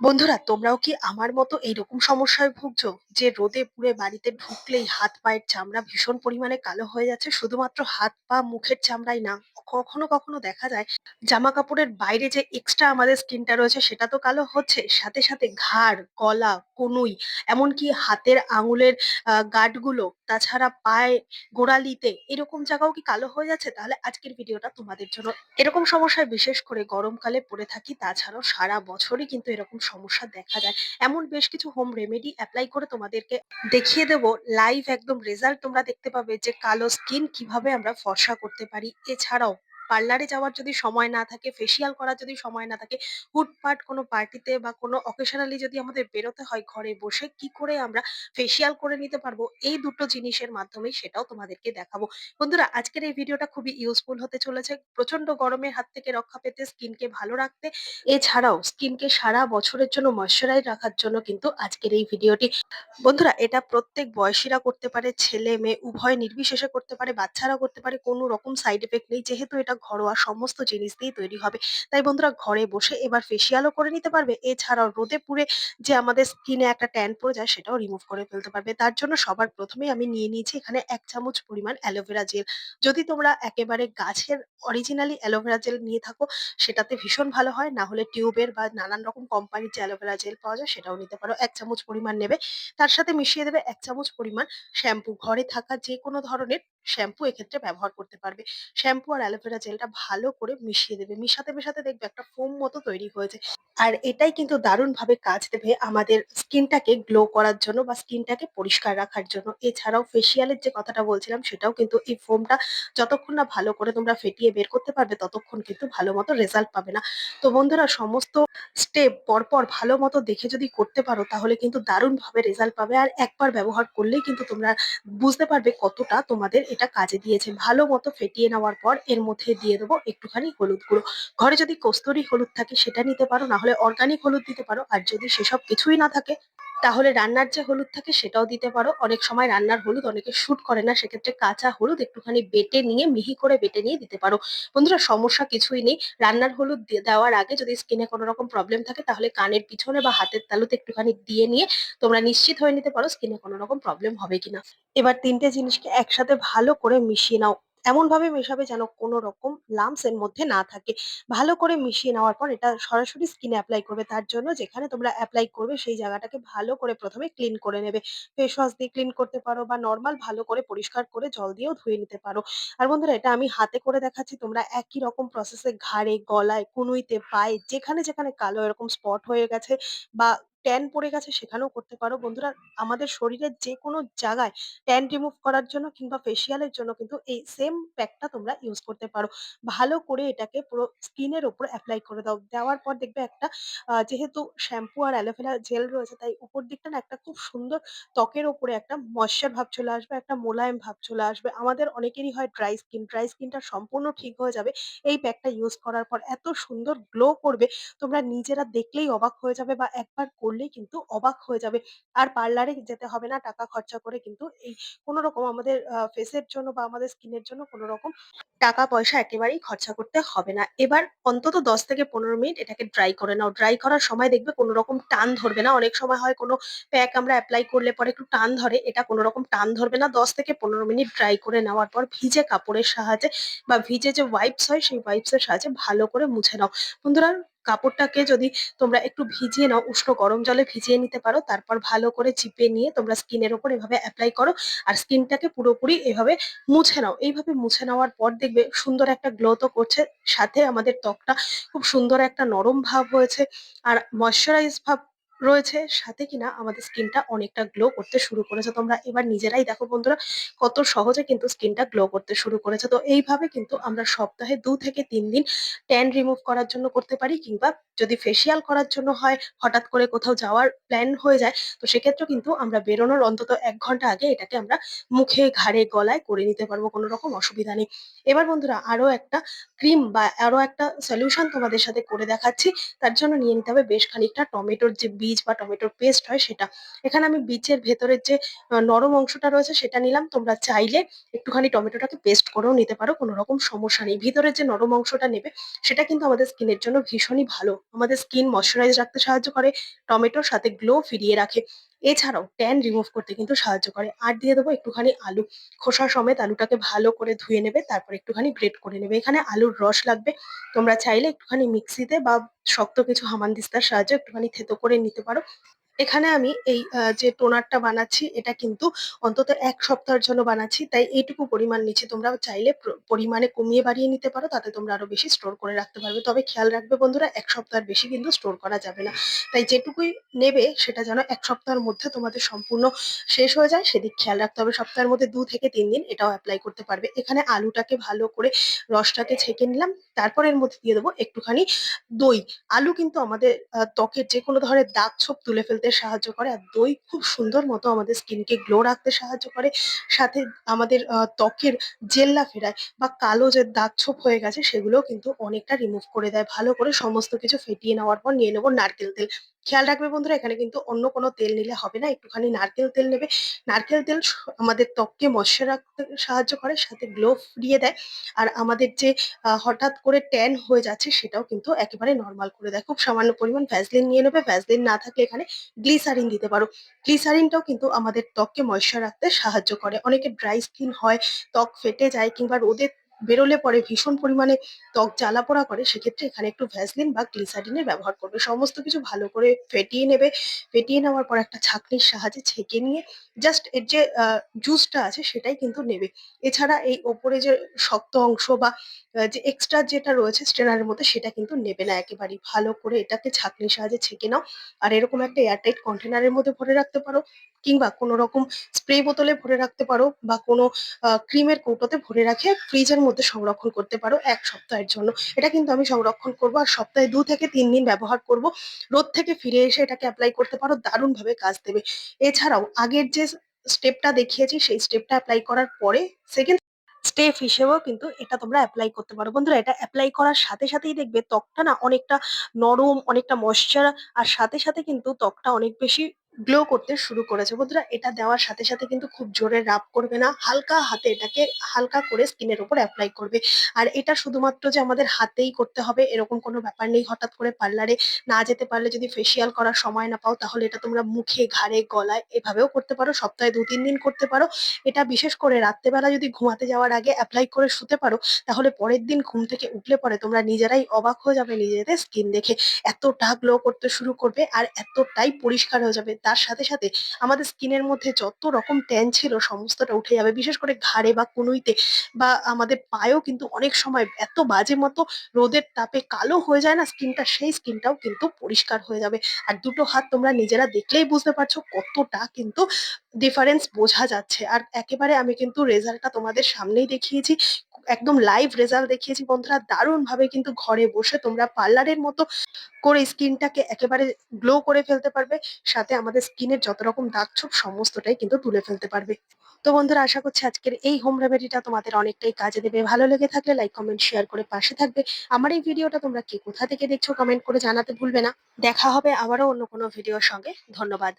বন্ধুরা, তোমরাও কি আমার মতো এইরকম সমস্যায় ভুগছো যে রোদে পুড়ে বাড়িতে ঢুকলেই হাত পায়ের চামড়া ভীষণ পরিমাণে কালো হয়ে যাচ্ছে? শুধুমাত্র হাত পা মুখের চামড়াই না। কখনো কখনো দেখা যায় জামা কাপড়ের বাইরে যে এক্সট্রা আমাদের স্কিনটা রয়েছে সেটা তো কালো হচ্ছে, সাথে সাথে ঘাড়, গলা, কনুই, এমনকি হাতের আঙুলের গাঁটগুলো, তাছাড়া পায়ে, গোড়ালিতে এরকম জায়গাও কি কালো হয়ে যাচ্ছে? তাহলে আজকের ভিডিওটা তোমাদের জন্য এরকম সমস্যায় বিশেষ করে গরমকালে পড়ে থাকি, তাছাড়াও সারা বছরই কিন্তু এরকম সমস্যা দেখা যায়। এমন বেশ কিছু হোম রেমেডি অ্যাপ্লাই করে তোমাদেরকে দেখিয়ে দেব। লাইভ একদম রেজাল্ট তোমরা দেখতে পাবে যে কালো স্কিন কীভাবে আমরা ফর্সা করতে পারি। এছাড়াও পার্লারে যাওয়ার যদি সময় না থাকে ফেসিয়াল করার যদি সময় না থাকে, হুটপাট কোনো পার্টিতে বা কোনো অকেশনালি যদি আমাদের বেরোতে হয় ঘরে বসে, কি করে আমরা ফেসিয়াল করে নিতে পারব? এই দুটো জিনিসের মাধ্যমেই সেটাও তোমাদেরকে দেখাবো। বন্ধুরা, আজকের এই ভিডিওটা খুবই ইউজফুল হতে চলেছে। প্রচণ্ড গরমের হাত থেকে রক্ষা পেতে, স্কিনকে ভালো রাখতে, এছাড়াও স্কিনকে সারা বছরের জন্য ময়শ্চারাইজ রাখার জন্য কিন্তু আজকের এই ভিডিওটি। বন্ধুরা, এটা প্রত্যেক বয়সীরা করতে পারে, ছেলে, মেয়ে, উভয় নির্বিশেষে করতে পারে বাচ্চারা করতে পারে, কোনো রকম সাইড এফেক্ট নেই। যেহেতু এটা ঘরোয়া সমস্ত জিনিস দিয়েই তৈরি হবে। তাই বন্ধুরা ঘরে বসে এবার ফেসিয়ালও করে নিতে পারবে। এছাড়াও রোদে পুড়ে যে আমাদের স্কিনে একটা ট্যান পড়ে যায় সেটাও রিমুভ করে ফেলতে পারবে। তার জন্য সবার প্রথমেই আমি নিয়ে নিয়েছি এখানে এক চামচ পরিমাণ অ্যালোভেরা জেল যদি তোমরা একেবারে গাছের অরিজিনালি অ্যালোভেরা জেল নিয়ে থাকো, সেটাতে ভীষণ ভালো হয়। না হলে টিউবের বা নানান রকম কোম্পানির যে অ্যালোভেরা জেল পাওয়া যায়, সেটাও নিতে পারো। এক চামচ পরিমাণ নেবে। তার সাথে মিশিয়ে দেবে এক চামচ পরিমাণ শ্যাম্পু ঘরে থাকা যে কোনো ধরনের শ্যাম্পু এক্ষেত্রে ব্যবহার করতে পারবে। শ্যাম্পু আর অ্যালোভেরা জেলটা ভালো করে মিশিয়ে দেবে। মিশাতে, মেশাতে দেখবে একটা ফোম মতো তৈরি হয়েছে। আর এটাই কিন্তু দারুণভাবে কাজ দেবে আমাদের স্কিনটাকে গ্লো করার জন্য বা স্কিনটাকে পরিষ্কার রাখার জন্য। এছাড়াও ফেসিয়ালের যে কথাটা বলছিলাম, সেটাও কিন্তু এই ফোমটা যতক্ষণ না ভালো করে তোমরা ফেটিয়ে বের করতে পারবে, ততক্ষণ কিন্তু ভালো মতো রেজাল্ট পাবে না। তো বন্ধুরা, সমস্ত স্টেপ পরপর ভালো মতো দেখে যদি করতে পারো, তাহলে কিন্তু দারুণভাবে রেজাল্ট পাবে। আর একবার ব্যবহার করলেই কিন্তু তোমরা বুঝতে পারবে কতটা তোমাদের এটা কাজে দিয়েছে। ভালো মতো ফেটিয়ে নেওয়ার পর এর মধ্যে দিয়ে দেবো একটুখানি হলুদ গুঁড়ো। ঘরে যদি কস্তুরি হলুদ থাকে সেটা নিতে পারো না হলে অর্গানিক হলুদ দিতে পারো। আর যদি সেসব কিছুই না থাকে তাহলে রান্নার যে হলুদ থাকে সেটাও দিতে পারো। অনেক সময় রান্নার হলুদ অনেকে শুট করে না, সেক্ষেত্রে কাঁচা হলুদ একটুখানি বেটে নিয়ে, মিহি করে বেটে নিয়ে দিতে পারো। বন্ধুরা, সমস্যা কিছুই নেই। রান্নার হলুদ দেওয়ার আগে যদি স্কিনে কোনো রকম প্রবলেম থাকে, তাহলে কানের পিছনে বা হাতের তালুতে একটুখানি দিয়ে নিয়ে তোমরা নিশ্চিত হয়ে নিতে পারো স্কিনে কোনো রকম প্রবলেম হবে কিনা। এবার তিনটে জিনিসকে একসাথে ভালো করে মিশিয়ে নাও। এমন ভাবে মেশাবে যেন কোনো রকম লাম্পস এর মধ্যে না থাকে। ভালো করে মিশিয়ে নেওয়ার পর এটা সরাসরি স্কিনে অ্যাপ্লাই করবে। তার জন্য যেখানে তোমরা অ্যাপ্লাই করবে সেই জায়গাটাকে ভালো করে প্রথমে ক্লিন করে নেবে। ফেস ওয়াশ দিয়ে ক্লিন করতে পারো বা নর্মাল ভালো করে পরিষ্কার করে জল দিয়েও ধুয়ে নিতে পারো। আর বন্ধুরা, এটা আমি হাতে করে দেখাচ্ছি। তোমরা একই রকম প্রসেসে ঘাড়ে, গলায়, কুনুইতে, পায়ে যেখানে যেখানে কালো এরকম স্পট হয়ে গেছে বা ট্যান পড়ে গেছে সেখানেও করতে পারো। বন্ধুরা, আমাদের শরীরের যে কোনো জায়গায় ট্যান রিমুভ করার জন্য কিংবা ফেসিয়ালের জন্য কিন্তু এই সেম প্যাকটা তোমরা ইউজ করতে পারো। ভালো করে এটাকে পুরো স্কিনের উপর অ্যাপ্লাই করে দাও। দেওয়ার পর দেখবে একটা যেহেতু শ্যাম্পু আর অ্যালোভেরা জেল রয়েছে, তাই উপর দিকটা না একটা খুব সুন্দর ত্বকের ওপরে একটা ময়শ্চার ভাব চলে আসবে, একটা মোলায়েম ভাব চলে আসবে। আমাদের অনেকেরই হয় ড্রাই স্কিন ড্রাই স্কিনটা সম্পূর্ণ ঠিক হয়ে যাবে এই প্যাকটা ইউজ করার পর। এত সুন্দর গ্লো করবে, তোমরা নিজেরা দেখলেই অবাক হয়ে যাবে বা একবার করলেই কিন্তু অবাক হয়ে যাবে আর পার্লারে যেতে হবে না টাকা খরচা করে কিন্তু এই কোনো রকম আমাদের ফেসের জন্য বা আমাদের স্কিনের জন্য কোনো রকম টাকা পয়সা একেবারেই খরচা করতে হবে না। এবার অন্তত ১০ থেকে ১৫ মিনিট এটাকে ড্রাই করে নাও। ড্রাই করার সময় দেখবে কোনো রকম টান ধরবে না। অনেক সময় হয় কোনো প্যাক আমরা অ্যাপ্লাই করলে পরে একটু টান ধরে, এটা কোনো রকম টান ধরবে না। ১০ থেকে ১৫ মিনিট ড্রাই করে নেওয়ার পর ভিজে কাপড়ের সাহায্যে বা ভিজে যে ওয়াইপস হয় সেই ওয়াইপস এর সাহায্যে ভালো করে মুছে নাও। বন্ধুরা কাপড়টাকে যদি তোমরা একটু ভিজিয়ে নাও, উষ্ণ গরম জলে ভিজিয়ে নিতে পারো। তারপর ভালো করে চিপে নিয়ে তোমরা স্কিনের ওপর এভাবে অ্যাপ্লাই করো। আর স্কিনটাকে পুরোপুরি এভাবে মুছে নাও। এইভাবে মুছে নেওয়ার পর দেখবে সুন্দর একটা গ্লো তো করছে। সাথে আমাদের ত্বকটা খুব সুন্দর একটা নরম ভাব হয়েছে। আর ময়শ্চারাইজ ভাব রয়েছে। সাথে কিনা আমাদের স্কিনটা অনেকটা গ্লো করতে শুরু করেছে। তোমরা এবার নিজেরাই দেখো বন্ধুরা কত সহজে কিন্তু স্কিনটা গ্লো করতে শুরু করেছে। তো এইভাবে কিন্তু আমরা সপ্তাহে দু থেকে তিন দিন ট্যান রিমুভ করার জন্য করতে পারি কিংবা যদি ফেসিয়াল করার জন্য হয় হঠাৎ করে কোথাও যাওয়ার প্ল্যান হয়ে যায় তো সেক্ষেত্রে কিন্তু আমরা বেরোনোর অন্তত এক ঘণ্টা আগে এটাকে আমরা মুখে, ঘাড়ে, গলায় করে নিতে পারব কোনো রকম অসুবিধা নেই। এবার বন্ধুরা আরও একটা ক্রিম বা আরও একটা সলিউশন তোমাদের সাথে করে দেখাচ্ছি। তার জন্য নিয়ে নিতে হবে বেশ খানিকটা টমেটোর যে বীজ বীজ বা টমেটোর পেস্ট হয় সেটা। এখানে আমি বীজের ভেতরের যে নরম অংশটা রয়েছে সেটা নিলাম। তোমরা চাইলে একটুখানি টমেটোটাকে পেস্ট করেও নিতে পারো, কোনো রকম সমস্যা নেই। ভিতরের যে নরম অংশটা নেবে সেটা কিন্তু আমাদের স্কিনের জন্য ভীষণই ভালো। আমাদের স্কিন মশ্চারাইজ রাখতে সাহায্য করে, টমেটোর সাথে গ্লো ফিরিয়ে রাখে। এছাড়াও ট্যান রিমুভ করতে কিন্তু সাহায্য করে। আর দিয়ে দেবো একটুখানি আলু। খোসা সমেত আলুটাকে ভালো করে ধুয়ে নেবে, তারপর একটুখানি গ্রেট করে নেবে। এখানে আলুর রস লাগবে। তোমরা চাইলে একটুখানি মিক্সিতে বা শক্ত কিছু হামানদিস্তার সাহায্যে একটুখানি থেতো করে নিতে পারো। এখানে আমি এই যে টোনারটা বানাচ্ছি, এটা কিন্তু অন্তত এক সপ্তাহের জন্য বানাচ্ছি। তাই এইটুকু পরিমাণ নিচ্ছি। তোমরা চাইলে পরিমাণে কমিয়ে বাড়িয়ে নিতে পারো। তাতে তোমরা আরও বেশি স্টোর করে রাখতে পারবে। তবে খেয়াল রাখবে বন্ধুরা, এক সপ্তাহের বেশি কিন্তু স্টোর করা যাবে না। তাই যেটুকুই নেবে, সেটা যেন এক সপ্তাহের মধ্যে তোমাদের সম্পূর্ণ শেষ হয়ে যায়, সেদিক খেয়াল রাখতে হবে। সপ্তাহের মধ্যে দু থেকে তিন দিন এটাও অ্যাপ্লাই করতে পারবে। এখানে আলুটাকে ভালো করে রসটাকে ছেঁকে নিলাম। তারপর এর মধ্যে দিয়ে দেবো একটুখানি দই। আলু কিন্তু আমাদের ত্বকের যেকোনো ধরনের দাগ ছোপ তুলে ফেলতে সাহায্য করে। আর দই খুব সুন্দর মতো আমাদের স্কিনকে গ্লো রাখতে সাহায্য করে। সাথে আমাদের ত্বকের জেল্লা ফেরায় বা কালো যে দাগ ছোপ হয়ে গেছে সেগুলোও কিন্তু অনেকটা রিমুভ করে দেয়। ভালো করে সমস্ত কিছু ফেটিয়ে নেওয়ার পর নিয়ে নেব নারকেল তেল। খেয়াল রাখবে বন্ধুরা এখানে কিন্তু অন্য কোনো তেল নিলে হবে না। একটুখানি নারকেল তেল নেবে। নারকেল তেল আমাদের ত্বককে ময়েশ্চার রাখতে সাহায্য করে, সাথে গ্লো ফিরিয়ে দেয়। আর আমাদের যে হঠাৎ করে ট্যান হয়ে যাচ্ছে সেটাও কিন্তু একেবারে নরমাল করে দেয়। খুব সামান্য পরিমাণ ভ্যাসলিন নিয়ে নেবে। ভ্যাসলিন না থাকলে এখানে গ্লিসারিন দিতে পারো। গ্লিসারিনটাও কিন্তু আমাদের ত্বককে ময়শ্চার রাখতে সাহায্য করে। অনেকে ড্রাই স্কিন হয়, ত্বক ফেটে যায় কিংবা রোদে বেরোলে পরে ভীষণ পরিমাণে ত্বক জ্বালা-পোড়া করে, সেক্ষেত্রে এখানে একটু ভ্যাসলিন বা গ্লিসারিনের ব্যবহার করবে। সমস্ত কিছু ভালো করে ফেটিয়ে নেবে। ফেটিয়ে নেওয়ার পর একটা ছাঁকনির সাহায্যে ছেঁকে নিয়ে জাস্ট এর যে জুসটা আছে সেটাই কিন্তু নেবে। এছাড়া এই ওপরে যে শক্ত অংশ বা যে এক্সট্রা যেটা রয়েছে স্ট্রেনার এর মধ্যে সেটা কিন্তু নেবে না একেবারেই। ভালো করে এটাকে ছাঁকনির সাহায্যে ছেঁকে নাও। আর এরকম একটা এয়ারটাইট কন্টেনার এর মধ্যে ভরে রাখতে পারো কিংবা কোনো রকম স্প্রে বোতলে ভরে রাখতে পারো বা কোনো ক্রিমের কৌটোতে ভরে রাখে ফ্রিজের মধ্যে সংরক্ষণ করতে পারো এক সপ্তাহের জন্য। এটা কিন্তু আমি সংরক্ষণ করব আর সপ্তাহে দু থেকে তিন দিন ব্যবহার করব। রোদ থেকে ফিরে এসে এটাকে অ্যাপ্লাই করতে পারো। দারুণভাবে কাজ দেবে। এছাড়াও আগের যে স্টেপটা দেখিয়েছি সেই স্টেপটা অ্যাপ্লাই করার পরে সেকেন্ড স্টেপ হিসেবেও কিন্তু এটা তোমরা অ্যাপ্লাই করতে পারো। বন্ধুরা এটা অ্যাপ্লাই করার সাথে সাথেই দেখবে ত্বকটা না অনেকটা নরম, অনেকটা ময়েশ্চার আর সাথে সাথে কিন্তু ত্বকটা অনেক বেশি গ্লো করতে শুরু করেছে। বন্ধুরা এটা দেওয়ার সাথে সাথে কিন্তু খুব জোরে রাব করবে না। হালকা হাতে এটাকে হালকা করে স্কিনের উপর অ্যাপ্লাই করবে। আর এটা শুধুমাত্র যে আমাদের হাতেই করতে হবে এরকম কোনো ব্যাপার নেই। হঠাৎ করে পার্লারে না যেতে পারলে যদি ফেসিয়াল করার সময় না পাও তাহলে এটা তোমরা মুখে, ঘাড়ে, গলায় এভাবেও করতে পারো। সপ্তাহে ২-৩ দিন করতে পারো। এটা বিশেষ করে রাত্রেবেলা যদি ঘুমাতে যাওয়ার আগে অ্যাপ্লাই করে শুতে পারো তাহলে পরের দিন ঘুম থেকে উঠলে পরে তোমরা নিজেরাই অবাক হয়ে যাবে নিজেদের স্কিন দেখে। এতটা গ্লো করতে শুরু করবে আর এতটাই পরিষ্কার হয়ে যাবে। তার সাথে সাথে আমাদের স্কিনের মধ্যে যত রকম ট্যান ছিল সমস্তটা উঠে যাবে। বিশেষ করে ঘাড়ে বা কনুইতে বা আমাদের পায়েও কিন্তু অনেক সময় এত বাজে মতো রোদের তাপে কালো হয়ে যায় না স্কিনটা সেই স্কিনটাও কিন্তু পরিষ্কার হয়ে যাবে। আর দুটো হাত তোমরা নিজেরা দেখলেই বুঝতে পারছ কতটা কিন্তু ডিফারেন্স বোঝা যাচ্ছে। আর একেবারে আমি কিন্তু রেজাল্টটা তোমাদের সামনেই দেখিয়েছি। একদম লাইভ রেজাল্ট দেখিয়েছি বন্ধুরা। দারুণভাবে কিন্তু ঘরে বসে তোমরা পার্লারের মতো করে স্কিনটাকে একেবারে গ্লো করে ফেলতে পারবে। সাথে আমাদের স্কিনের যত রকম দাগ-ছোপ সমস্তটাই কিন্তু তুলে ফেলতে পারবে। তো বন্ধুরা আশা করছি আজকের এই হোম রেমেডিটা তোমাদের অনেকটাই কাজে দেবে। ভালো লেগে থাকলে লাইক, কমেন্ট, শেয়ার করে পাশে থাকবে। আমার এই ভিডিওটা তোমরা কে কোথা থেকে দেখছ কমেন্ট করে জানাতে ভুলবে না। দেখা হবে আবারও অন্য কোনো ভিডিওর সঙ্গে। ধন্যবাদ।